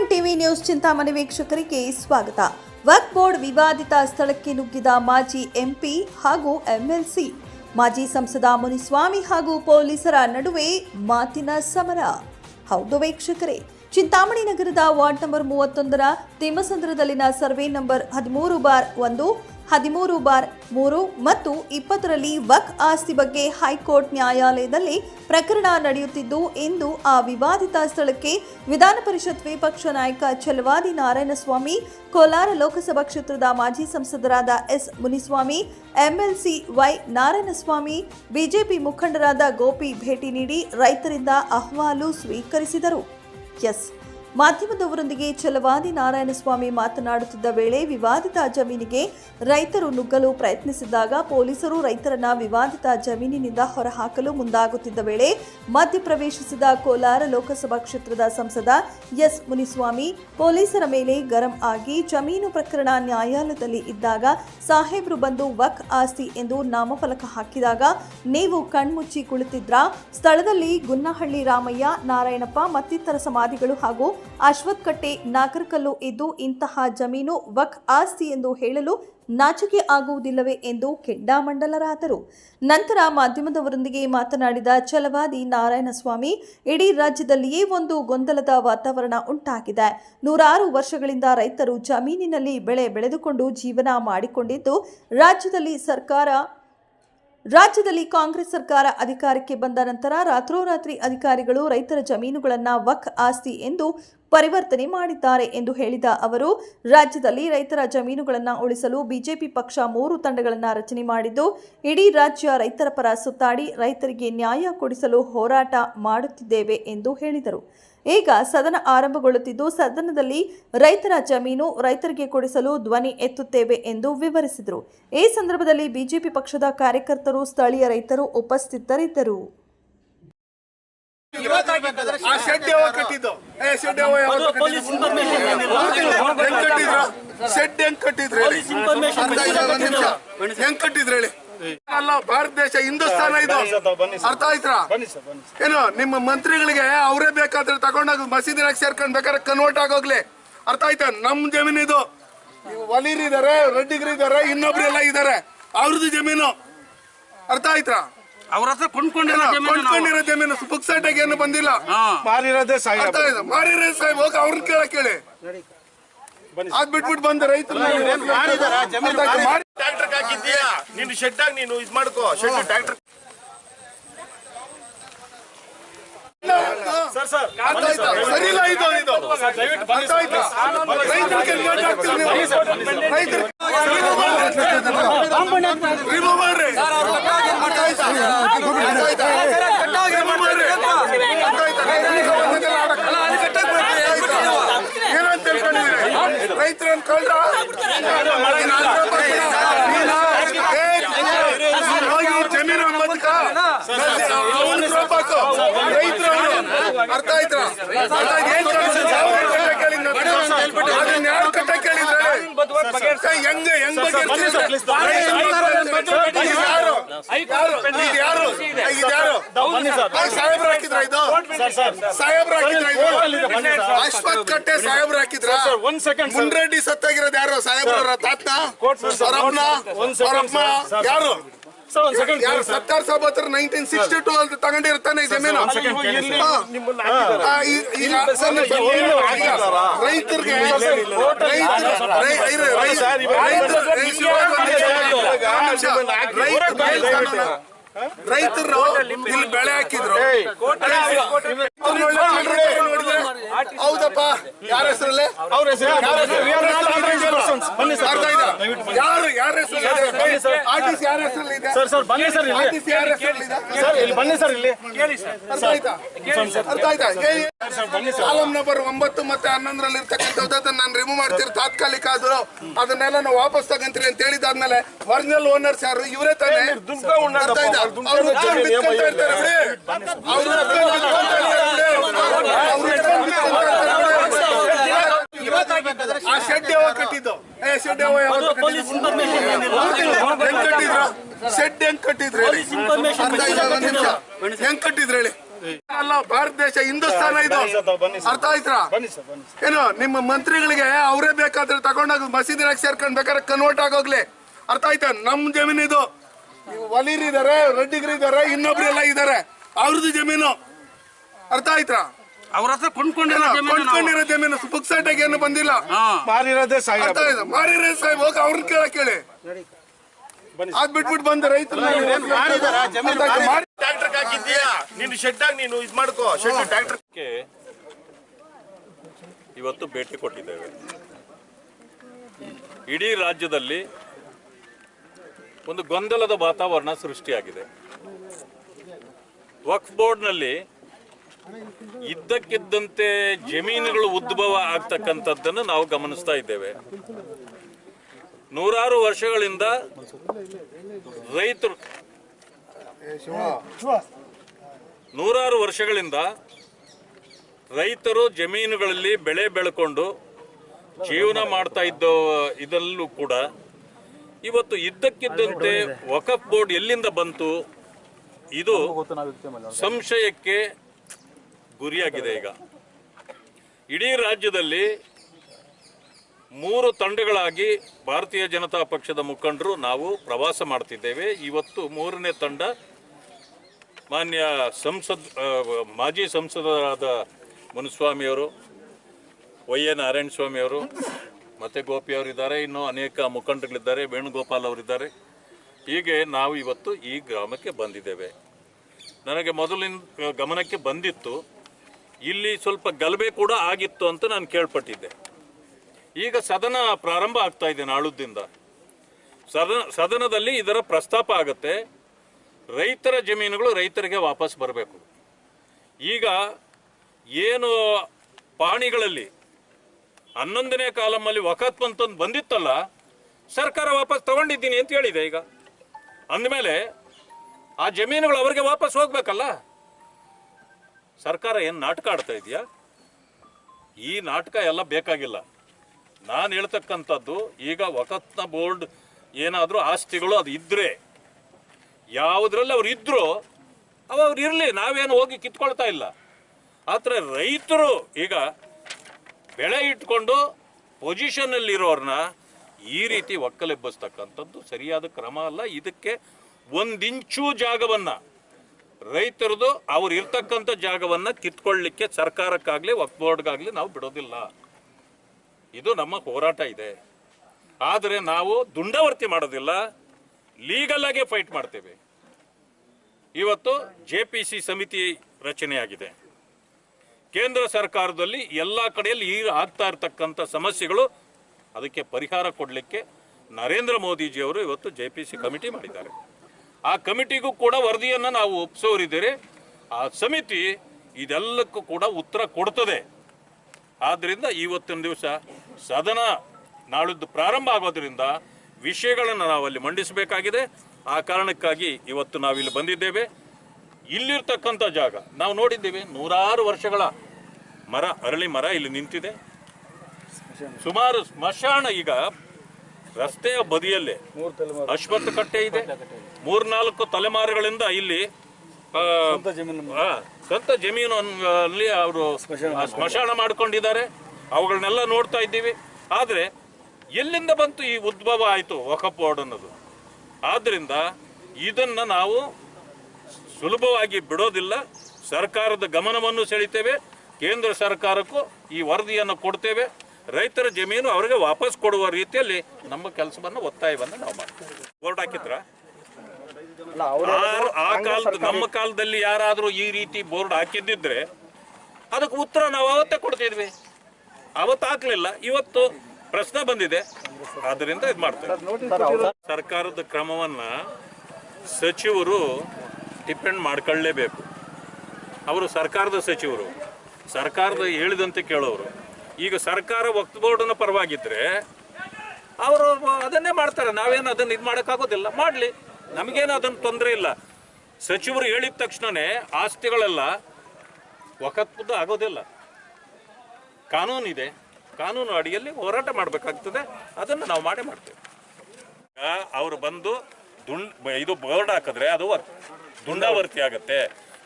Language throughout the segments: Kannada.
ಟಿವಿ ನ್ಯೂಸ್ ಚಿಂತಾಮಣಿ ವೀಕ್ಷಕರಿಗೆ ಸ್ವಾಗತ. ವಕ್ಫ್ ಬೋರ್ಡ್ ವಿವಾದಿತ ಸ್ಥಳಕ್ಕೆ ನುಗ್ಗಿದ ಮಾಜಿ ಎಂಪಿ ಹಾಗೂ ಎಂಎಲ್ಸಿ, ಮಾಜಿ ಸಂಸದ ಮುನಿಸ್ವಾಮಿ ಹಾಗೂ ಪೊಲೀಸರ ನಡುವೆ ಮಾತಿನ ಸಮರ. ಹೌದು ವೀಕ್ಷಕರೇ, ಚಿಂತಾಮಣಿ ನಗರದ ವಾರ್ಡ್ ನಂಬರ್ ಮೂವತ್ತೊಂದರ ತಿಮ್ಮಸಂದ್ರದಲ್ಲಿನ ಸರ್ವೆ ನಂಬರ್ ಹದಿಮೂರು ಬಾರ್ ಒಂದು ಹದಿಮೂರು ಬಾರ್ ಮೂರು ಮತ್ತು ಇಪ್ಪತ್ತರಲ್ಲಿ ವಕ್ ಆಸ್ತಿ ಬಗ್ಗೆ ಹೈಕೋರ್ಟ್ ನ್ಯಾಯಾಲಯದಲ್ಲಿ ಪ್ರಕರಣ ನಡೆಯುತ್ತಿದ್ದು, ಇಂದು ಆ ವಿವಾದಿತ ಸ್ಥಳಕ್ಕೆ ವಿಧಾನ ಪರಿಷತ್ ವಿಪಕ್ಷ ನಾಯಕ ಛಲವಾದಿ ನಾರಾಯಣಸ್ವಾಮಿ, ಕೋಲಾರ ಲೋಕಸಭಾ ಕ್ಷೇತ್ರದ ಮಾಜಿ ಸಂಸದರಾದ S Muniswamy, MLC Y Narayanaswamy, BJP ಮುಖಂಡರಾದ ಗೋಪಿ ಭೇಟಿ ನೀಡಿ ರೈತರಿಂದ ಅಹವಾಲು ಸ್ವೀಕರಿಸಿದರು. ಎಸ್ ಮಾಧ್ಯಮದವರೊಂದಿಗೆ ಚಲವಾದಿ ನಾರಾಯಣಸ್ವಾಮಿ ಮಾತನಾಡುತ್ತಿದ್ದ ವೇಳೆ ವಿವಾದಿತ ಜಮೀನಿಗೆ ರೈತರು ನುಗ್ಗಲು ಪ್ರಯತ್ನಿಸಿದಾಗ ಪೊಲೀಸರು ರೈತರನ್ನ ವಿವಾದಿತ ಜಮೀನಿನಿಂದ ಹೊರಹಾಕಲು ಮುಂದಾಗುತ್ತಿದ್ದ ವೇಳೆ ಮಧ್ಯಪ್ರವೇಶಿಸಿದ ಕೋಲಾರ ಲೋಕಸಭಾ ಕ್ಷೇತ್ರದ ಸಂಸದ ಎಸ್ ಮುನಿಸ್ವಾಮಿ ಪೊಲೀಸರ ಮೇಲೆ ಗರಂ ಆಗಿ ಜಮೀನು ಪ್ರಕರಣ ನ್ಯಾಯಾಲಯದಲ್ಲಿ ಇದ್ದಾಗ ಸಾಹೇಬ್ರು ಬಂದು ವಕ್ ಆಸ್ತಿ ಎಂದು ನಾಮಫಲಕ ಹಾಕಿದಾಗ ನೀವು ಕಣ್ಮುಚ್ಚಿ ಕುಳಿತಿದ್ರ? ಸ್ಥಳದಲ್ಲಿ ಗುನ್ನಹಳ್ಳಿ ರಾಮಯ್ಯ, ನಾರಾಯಣಪ್ಪ ಮತ್ತಿತರ ಸಮಾಧಿಗಳು ಹಾಗೂ ಅಶ್ವಥ್ ಕಟ್ಟೆ ನಾಗರಕಲ್ಲು ಇದ್ದು ಇಂತಹ ಜಮೀನು ವಕ್ ಆಸ್ತಿ ಎಂದು ಹೇಳಲು ನಾಚಿಕೆ ಆಗುವುದಿಲ್ಲವೇ ಎಂದು ಕೆಂಡಾಮಂಡಲರಾದರು. ನಂತರ ಮಾಧ್ಯಮದವರೊಂದಿಗೆ ಮಾತನಾಡಿದ ಛಲವಾದಿ ನಾರಾಯಣಸ್ವಾಮಿ, ಇಡೀ ರಾಜ್ಯದಲ್ಲಿಯೇ ಒಂದು ಗೊಂದಲದ ವಾತಾವರಣ ಉಂಟಾಗಿದೆ. ನೂರಾರು ವರ್ಷಗಳಿಂದ ರೈತರು ಜಮೀನಿನಲ್ಲಿ ಬೆಳೆ ಬೆಳೆದುಕೊಂಡು ಜೀವನ ಮಾಡಿಕೊಂಡಿದ್ದು, ರಾಜ್ಯದಲ್ಲಿ ಸರ್ಕಾರ ರಾಜ್ಯದಲ್ಲಿ ಕಾಂಗ್ರೆಸ್ ಸರ್ಕಾರ ಅಧಿಕಾರಕ್ಕೆ ಬಂದ ನಂತರ ರಾತ್ರೋರಾತ್ರಿ ಅಧಿಕಾರಿಗಳು ರೈತರ ಜಮೀನುಗಳನ್ನು ವಕ್ ಆಸ್ತಿ ಎಂದು ಪರಿವರ್ತನೆ ಮಾಡಿದ್ದಾರೆ ಎಂದು ಹೇಳಿದ ಅವರು, ರಾಜ್ಯದಲ್ಲಿ ರೈತರ ಜಮೀನುಗಳನ್ನು ಉಳಿಸಲು ಬಿಜೆಪಿ ಪಕ್ಷ ಮೂರು ತಂಡಗಳನ್ನು ರಚನೆ ಮಾಡಿದ್ದು, ಇಡೀ ರಾಜ್ಯ ರೈತರ ಪರ ಸುತ್ತಾಡಿ ರೈತರಿಗೆ ನ್ಯಾಯ ಕೊಡಿಸಲು ಹೋರಾಟ ಮಾಡುತ್ತಿದ್ದೇವೆ ಎಂದು ಹೇಳಿದರು. ಈಗ ಸದನ ಆರಂಭಗೊಳ್ಳುತ್ತಿದ್ದು ಸದನದಲ್ಲಿ ರೈತರ ಜಮೀನು ರೈತರಿಗೆ ಕೊಡಿಸಲು ಧ್ವನಿ ಎತ್ತುತ್ತೇವೆ ಎಂದು ವಿವರಿಸಿದರು. ಈ ಸಂದರ್ಭದಲ್ಲಿ ಬಿಜೆಪಿ ಪಕ್ಷದ ಕಾರ್ಯಕರ್ತರು ಸ್ಥಳೀಯ ರೈತರು ಉಪಸ್ಥಿತರಿದ್ದರು. ಕಟ್ಟಿದ್ರು ಅಲ್ಲ ಭಾರತ ದೇಶ ಹಿಂದೂಸ್ತಾನ ಇದು. ಅರ್ಥ ಆಯ್ತಾ? ಏನು ನಿಮ್ಮ ಮಂತ್ರಿಗಳಿಗೆ ಅವರೇ ಬೇಕಾದ್ರೆ ತಗೊಂಡೋಗಿ ಮಸೀದಿನಾಗ ಸೇರ್ಕೊಂಡ್ ಬೇಕಾದ್ರೆ ಕನ್ವರ್ಟ್ ಆಗೋಗ್ಲಿ ಅರ್ಥ ಆಯ್ತಾ? ನಮ್ ಜಮೀನು ಇದು. ವಲೀರ್ ಇದಾರೆ ರೆಡಿಗ್ರಿ ಇದಾರೆ ಇನ್ನೊಬ್ರು ಎಲ್ಲ ಇದಾರೆ. ಅವ್ರದ್ದು ಜಮೀನು. ಅರ್ಥ ಆಯ್ತಾ? ಅವ್ರ ಹತ್ರ ಕೊಂಡ್ಕೊಂಡಿರೋ. ಕೊಂಡ್ಕೊಂಡಿರೋ ಜಮೀನು. ಬುಕ್ ಸೈಟಾಗಿ ಏನು ಬಂದಿಲ್ಲ? ಮಾರಿರೋದೇ ಸಾಯಿ ಅರ್ಥ ಆಯ್ತಾ? ಮಾರಿರೋ ಸಾಹೇಬ್ ಹೋಗಿ ಅವ್ರನ್ನ ಕೇಳಕ್ ಹೇಳಿ ಅದ್ ಬಿಟ್ಬಿಟ್ಟು ಬಂದ ರೈತರು ಟ್ರ್ಯಾಕ್ಟರ್ ನಿನ್ನ ನೀನು ಶೆಡ್ ಆಗಿ ನೀನು ಇದ್ ಮಾಡ್ಕೋ. ಶೆಡ್ ಟ್ರ್ಯಾಕ್ಟರ್ ಸರ್ ಸರ್ ಸರಿ. ಇಲ್ಲ ಇದು ಇದು. ಮಾಡ್ರಿ. ಅರ್ಥ ಆಯ್ತಾ? ಅರ್ಥ ಆಯ್ತಾ? Remove ಮಾಡ್ರಿ. ಅರ್ಥ ಆಯ್ತಾ? ರೈತರಿಗೆ ಒಂದೊಂದೆಲ್ಲ ಆಡಕ್ಕಲ್ಲ. ಅರ್ಥ ಆಯ್ತಾ? ಏನಂತ ತಿಳ್ಕೊಂಡಿದ್ದೀರಿ ರೈತರನ್ನ ಕಳ್ರ ನೀನು ಆಂಧ್ರ ಪ್ರದೇಶ, ನೀನು, ಏ, ಹೋಗಿ ಜಮೀನು ಬದುಕ ಅರ್ಥ ಆಯ್ತಾ? ಅದನ್ನ ಯಾರು ಕಟ್ಟ ಕೇಳಿದ್ರೆ ಹೆಂಗ ಹೆಂಗ್ ಬಗೆಹರಿಸಿದ್ರೆ? ಯಾರು? ಯಾರು? ಇದು ಯಾರು? ಇದು ಯಾರು? ಆ, ಸಾಹೇಬ್ರು ಹಾಕಿದ್ರ ಇದು? ಸಾಹೇಬ್ರು ಹಾಕಿದ್ರ ಇದು? ಅಶ್ವಥ್ ಕಟ್ಟೆ ಸಾಹೇಬ್ರು ಹಾಕಿದ್ರ? ಒಂದ್ ಸೆಕೆಂಡ್ ಮುನ್ರೆಡ್ಡಿ ಸತ್ತಾಗಿರೋದು ಯಾರು? ಸಾಹೇಬ್ರ ತಾತ? ಅವರಪ್ಪ ಯಾರು? ಸರ್ ಒಂದ್ ಸೆಕೆಂಡ್ ಯಾರು ಸತ್ತಾರ್ ಸಾಬ್ ಹತ್ರ ನೈನ್ಟೀನ್ ಸಿಕ್ಸ್ಟಿ ಟು ಅಲ್ಲಿ ತಗೊಂಡಿರ್ತಾನೆ ಜಮೀನು ರೈತರಿಗೆ ರೈತರು ರೈತರು ಇಲ್ಲಿ ಬೆಳೆ ಹಾಕಿದ್ರು. ಹೌದಪ್ಪ ಯಾರ ಹೆಸರಲ್ಲೇ? ಅವ್ರ ಹೆಸರು ಸರ್? ಯಾರು ಹೆಸರಲ್ಲಿ ಇದೆ? Sir sir. ಬನ್ನಿ ಸರ್ ಇಲ್ಲಿ. ಆರ್ಟಿಸ್ಟ್ ಯಾರ ಹೆಸರಲ್ಲಿ ಇದೆ? ಸರ್ ಇಲ್ಲಿ ಬನ್ನಿ ಸರ್ ಇಲ್ಲಿ. ಅರ್ಥ ಆಯ್ತಾ? ಅರ್ಥ ಆಯ್ತಾ? ಕಾಲಂ ನಂಬರ್ ಒಂಬತ್ತು ಮತ್ತೆ ಹನ್ನೊಂದರಲ್ಲಿ ಇರ್ತಕ್ಕಂಥದ್ದು ನಾನು ರಿಮೂವ್ ಮಾಡ್ತೀರಿ ತಾತ್ಕಾಲಿಕ ಆದ್ರು ಅದನ್ನೆಲ್ಲ ನಾವು ವಾಪಸ್ ತಗಂತೀರಿ ಅಂತ ಹೇಳಿದಾದ್ಮೇಲೆ ಒರಿಜಿನಲ್ ಓನರ್ಸ್ ಯಾರು ಇವರೇ ತಾನೇ ಆ ಶೆಡ್ ಯಾವಾಗ ಕಟ್ಟಿದ್ದು ಏ ಶೆಡ್ ಯಾವಾಗ ಕಟ್ಟಿದ್ರು ಶೆಡ್ ಹೆಂಗ್ ಕಟ್ಟಿದ್ರು ಹೆಂಗ್ ಕಟ್ಟಿದ್ರು ಹೇಳಿ ಅಲ್ಲ ಭಾರತ ದೇಶ ಹಿಂದೂಸ್ತಾನ ಇದು. ಅರ್ಥ ಆಯ್ತಾ? ಏನು ನಿಮ್ಮ ಮಂತ್ರಿಗಳಿಗೆ ಅವರೇ ಬೇಕಾದ್ರೆ ತಗೊಂಡೋಗಿ ಮಸೀದಿನಾಗ ಸೇರ್ಕೊಂಡ್ ಬೇಕಾದ್ರೆ ಕನ್ವರ್ಟ್ ಆಗೋಗ್ಲಿ. ಅರ್ಥ ಆಯ್ತಾ? ನಮ್ ಜಮೀನು ಇದು. ವಲೀರ್ ಇದಾರೆ ರೆಡ್ಡಿಗರ್ ಇದಾರೆ ಇನ್ನೊಬ್ರು ಎಲ್ಲ ಇದಾರೆ. ಅವ್ರದ್ದು ಜಮೀನು. ಅರ್ಥ ಆಯ್ತಾ? ಅವ್ರ ಹತ್ರ ಕೊಂಡ್ಕೊಂಡಿರೋ. ಕೊಂಡ್ಕೊಂಡಿರೋ ಜಮೀನು. ಬುಕ್ ಏನು ಬಂದಿಲ್ಲ. ಮಾರಿರೋದೇ ಅರ್ಥ ಆಯ್ತಾ? ಮಾರಿರೋ ಸಾಹೇಬ್ ಹೋಗಿ ಅವ್ರನ್ನ ಕೇಳಕ್ ಕೇಳಿ. ಅದ್ ಬಿಟ್ಬಿಟ್ಟು ಬಂದ ರೈತರು ನೀನು ಶೆಡ್ ಆಗಿ ನೀನು ಇದು ಮಾಡ್ಕೋ. ಶೆಡ್ ಟ್ರ್ಯಾಕ್ಟರ್ ಇವತ್ತು ಭೇಟಿ ಕೊಟ್ಟಿದ್ದೇವೆ. ಇಡೀ ರಾಜ್ಯದಲ್ಲಿ ಒಂದು ಗೊಂದಲದ ವಾತಾವರಣ ಸೃಷ್ಟಿಯಾಗಿದೆ. ವಕ್ಫ್ ಬೋರ್ಡ್ನಲ್ಲಿ ಇದ್ದಕ್ಕಿದ್ದಂತೆ ಜಮೀನುಗಳು ಉದ್ಭವ ಆಗ್ತಕ್ಕಂಥದ್ದನ್ನು ನಾವು ಗಮನಿಸ್ತಾ ಇದ್ದೇವೆ. ನೂರಾರು ವರ್ಷಗಳಿಂದ ರೈತರು ನೂರಾರು ವರ್ಷಗಳಿಂದ ರೈತರು ಜಮೀನುಗಳಲ್ಲಿ ಬೆಳೆ ಬೆಳ್ಕೊಂಡು ಜೀವನ ಮಾಡ್ತಾ ಇದ್ದ ಇದರಲ್ಲೂ ಕೂಡ ಇವತ್ತು ಇದ್ದಕ್ಕಿದ್ದಂತೆ ವಕಫ್ ಬೋರ್ಡ್ ಎಲ್ಲಿಂದ ಬಂತು, ಇದು ಸಂಶಯಕ್ಕೆ ಗುರಿಯಾಗಿದೆ ಈಗ. ಇಡೀ ರಾಜ್ಯದಲ್ಲಿ ಮೂರು ತಂಡಗಳಾಗಿ ಭಾರತೀಯ ಜನತಾ ಪಕ್ಷದ ಮುಖಂಡರು ನಾವು ಪ್ರವಾಸ ಮಾಡ್ತಿದ್ದೇವೆ. ಇವತ್ತು ಮೂರನೇ ತಂಡ ಮಾನ್ಯ ಸಂಸದ್ ಮಾಜಿ ಸಂಸದರಾದ ಮುನಿಸ್ವಾಮಿಯವರು ವೈ ಎ ನಾರಾಯಣ ಸ್ವಾಮಿಯವರು ಮತ್ತು ಗೋಪಿ ಅವರಿದ್ದಾರೆ ಇನ್ನೂ ಅನೇಕ ಮುಖಂಡರುಗಳಿದ್ದಾರೆ, ವೇಣುಗೋಪಾಲ್ ಅವರಿದ್ದಾರೆ ಹೀಗೆ ನಾವು ಇವತ್ತು ಈ ಗ್ರಾಮಕ್ಕೆ ಬಂದಿದ್ದೇವೆ. ನನಗೆ ಮೊದಲಿನ ಗಮನಕ್ಕೆ ಬಂದಿತ್ತು. ಇಲ್ಲಿ ಸ್ವಲ್ಪ ಗಲಭೆ ಕೂಡ ಆಗಿತ್ತು ಅಂತ ನಾನು ಕೇಳ್ಪಟ್ಟಿದ್ದೆ. ಈಗ ಸದನ ಪ್ರಾರಂಭ ಆಗ್ತಾ ಇದೆ ನಾಳುದ್ದಿಂದ. ಸದನ, ಸದನದಲ್ಲಿ ಇದರ ಪ್ರಸ್ತಾಪ ಆಗುತ್ತೆ. ರೈತರ ಜಮೀನುಗಳು ರೈತರಿಗೆ ವಾಪಸ್ ಬರಬೇಕು. ಈಗ ಏನು ಪಾಣಿಗಳಲ್ಲಿ ಹನ್ನೊಂದನೇ ಕಾಲಮಲ್ಲಿ ವಕತ್ ಅಂತಂದು ಬಂದಿತ್ತಲ್ಲ, ಸರ್ಕಾರ ವಾಪಸ್ ತಗೊಂಡಿದ್ದೀನಿ ಅಂತ ಹೇಳಿದೆ ಈಗ. ಅಂದಮೇಲೆ ಆ ಜಮೀನುಗಳು ಅವರಿಗೆ ವಾಪಸ್ ಹೋಗ್ಬೇಕಲ್ಲ? ಸರ್ಕಾರ ಏನು ನಾಟಕ ಆಡ್ತಾ ಇದೆಯಾ? ಈ ನಾಟಕ ಎಲ್ಲ ಬೇಕಾಗಿಲ್ಲ. ನಾನು ಹೇಳ್ತಕ್ಕಂಥದ್ದು, ಈಗ ವಕತ್ನ ಬೋರ್ಡ್ ಏನಾದರೂ ಆಸ್ತಿಗಳು ಅದು ಇದ್ದರೆ ಯಾವುದ್ರಲ್ಲಿ ಅವ್ರು ಇದ್ರು ಅವ ಅವ್ರು ಇರಲಿ, ನಾವೇನು ಹೋಗಿ ಕಿತ್ಕೊಳ್ತಾ ಇಲ್ಲ. ಆದರೆ ರೈತರು ಈಗ ಬೆಳೆ ಇಟ್ಕೊಂಡು ಪೊಸಿಷನ್ನಲ್ಲಿರೋರನ್ನ ಈ ರೀತಿ ಒಕ್ಕಲೆಬ್ಬಿಸ್ತಕ್ಕಂಥದ್ದು ಸರಿಯಾದ ಕ್ರಮ ಅಲ್ಲ. ಇದಕ್ಕೆ ಒಂದಿಂಚು ಜಾಗವನ್ನು ರೈತರದು, ಅವ್ರು ಇರ್ತಕ್ಕಂಥ ಜಾಗವನ್ನು ಕಿತ್ಕೊಳ್ಳಿಕ್ಕೆ ಸರ್ಕಾರಕ್ಕಾಗಲಿ ವಕ್ ಬೋರ್ಡ್ಗಾಗಲಿ ನಾವು ಬಿಡೋದಿಲ್ಲ. ಇದು ನಮ್ಮ ಹೋರಾಟ ಇದೆ. ಆದರೆ ನಾವು ದುಂಡವರ್ತಿ ಮಾಡೋದಿಲ್ಲ. ಲೀಗಲ್ ಆಗೇ ಫೈಟ್ ಮಾಡ್ತೇವೆ. ಇವತ್ತು ಜೆ ಪಿ ಸಿ ಸಮಿತಿ ರಚನೆಯಾಗಿದೆ. ಕೇಂದ್ರ ಸರ್ಕಾರದಲ್ಲಿ ಎಲ್ಲ ಕಡೆಯಲ್ಲಿ ಈ ಆಗ್ತಾ ಇರತಕ್ಕಂಥ ಸಮಸ್ಯೆಗಳು ಅದಕ್ಕೆ ಪರಿಹಾರ ಕೊಡಲಿಕ್ಕೆ ನರೇಂದ್ರ ಮೋದಿಜಿಯವರು ಇವತ್ತು ಜೆ ಪಿ ಸಿ ಕಮಿಟಿ ಮಾಡಿದ್ದಾರೆ. ಆ ಕಮಿಟಿಗೂ ಕೂಡ ವರದಿಯನ್ನು ನಾವು ಒಪ್ಪಿಸೋರಿದ್ದೇವೆ ಆ ಸಮಿತಿ ಇದೆಲ್ಲಕ್ಕೂ ಕೂಡ ಉತ್ತರ ಕೊಡ್ತದೆ. ಆದ್ದರಿಂದ ಇವತ್ತಿನ ದಿವಸ ಸದನ ನಾಳಿದ್ದು ಪ್ರಾರಂಭ ಆಗೋದ್ರಿಂದ ವಿಷಯಗಳನ್ನು ನಾವು ಅಲ್ಲಿ ಮಂಡಿಸಬೇಕಾಗಿದೆ. ಆ ಕಾರಣಕ್ಕಾಗಿ ಇವತ್ತು ನಾವಿಲ್ಲಿ ಬಂದಿದ್ದೇವೆ. ಇಲ್ಲಿರ್ತಕ್ಕಂಥ ಜಾಗ ನಾವು ನೋಡಿದ್ದೇವೆ ನೂರಾರು ವರ್ಷಗಳ ಮರ ಅರಳಿ ಮರ ಇಲ್ಲಿ ನಿಂತಿದೆ. ಸುಮಾರು ಸ್ಮಶಾನ ಈಗ ರಸ್ತೆಯ ಬದಿಯಲ್ಲೇ ಅಶ್ವತ್ಥ ಕಟ್ಟೆ ಇದೆ. ಮೂರ್ನಾಲ್ಕು ತಲೆಮಾರುಗಳಿಂದ ಇಲ್ಲಿ ಸ್ವಂತ ಜಮೀನು ಅಲ್ಲಿ ಅವರು ಸ್ಮಶಾನ ಮಾಡ್ಕೊಂಡಿದ್ದಾರೆ. ಅವುಗಳನ್ನೆಲ್ಲ ನೋಡ್ತಾ ಇದ್ದೀವಿ. ಆದರೆ ಎಲ್ಲಿಂದ ಬಂತು ಈ ಉದ್ಭವ ಆಯಿತು ವಕಫ್ ಬೋರ್ಡ್ ಅನ್ನೋದು? ಆದ್ದರಿಂದ ಇದನ್ನು ನಾವು ಸುಲಭವಾಗಿ ಬಿಡೋದಿಲ್ಲ. ಸರ್ಕಾರದ ಗಮನವನ್ನು ಸೆಳಿತೇವೆ. ಕೇಂದ್ರ ಸರ್ಕಾರಕ್ಕೂ ಈ ವರದಿಯನ್ನು ಕೊಡ್ತೇವೆ. ರೈತರ ಜಮೀನು ಅವರಿಗೆ ವಾಪಸ್ ಕೊಡುವ ರೀತಿಯಲ್ಲಿ ನಮ್ಮ ಕೆಲಸವನ್ನು ಒತ್ತಾಯವನ್ನು ನಾವು ಮಾಡ್ತೇವೆ. ಬೋರ್ಡ್ ಹಾಕಿದ್ರ? ಆ- ಆ ಕಾಲದ ನಮ್ಮ ಕಾಲದಲ್ಲಿ ಯಾರಾದರೂ ಈ ರೀತಿ ಬೋರ್ಡ್ ಹಾಕಿದ್ದಿದ್ರೆ ಅದಕ್ಕೆ ಉತ್ತರ ನಾವು ಅವತ್ತೇ ಕೊಡ್ತಿದ್ವಿ. ಅವತ್ತು ಹಾಕ್ಲಿಲ್ಲ. ಇವತ್ತು ಪ್ರಶ್ನೆ ಬಂದಿದೆ. ಆದ್ದರಿಂದ ಇದು ಮಾಡ್ತೇವೆ. ಸರ್ಕಾರದ ಕ್ರಮವನ್ನ ಸಚಿವರು ಡಿಪೆಂಡ್ ಮಾಡ್ಕೊಳ್ಳೇಬೇಕು. ಅವರು ಸರ್ಕಾರದ ಸಚಿವರು, ಸರ್ಕಾರದ ಹೇಳಿದಂತೆ ಕೇಳೋರು. ಈಗ ಸರ್ಕಾರ ವಕ್ತ ಬೋರ್ಡ್ನ ಪರವಾಗಿದ್ರೆ ಅವರು ಅದನ್ನೇ ಮಾಡ್ತಾರೆ. ನಾವೇನು ಅದನ್ನು ಇದು ಮಾಡೋಕ್ಕಾಗೋದಿಲ್ಲ. ಮಾಡಲಿ. ನಮಗೇನು ಅದನ್ನು ತೊಂದರೆ ಇಲ್ಲ. ಸಚಿವರು ಹೇಳಿದ ತಕ್ಷಣವೇ ಆಸ್ತಿಗಳೆಲ್ಲ ವಕತ್ಬದ್ದು ಆಗೋದಿಲ್ಲ. ಕಾನೂನಿದೆ. ಕಾನೂನು ಅಡಿಯಲ್ಲಿ ಹೋರಾಟ ಮಾಡಬೇಕಾಗ್ತದೆ. ಅದನ್ನು ನಾವು ಮಾಡೇ ಮಾಡ್ತೇವೆ. ಅವರು ಬಂದು ದುಂಡ್, ಇದು ಬೋರ್ಡ್ ಹಾಕಿದ್ರೆ ಅದು ದುಂಡಾವರ್ತಿ ಆಗುತ್ತೆ.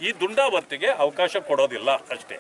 ಈ ದುಂಡಾವರ್ತಿಗೆ ಅವಕಾಶ ಕೊಡೋದಿಲ್ಲ ಅಷ್ಟೇ.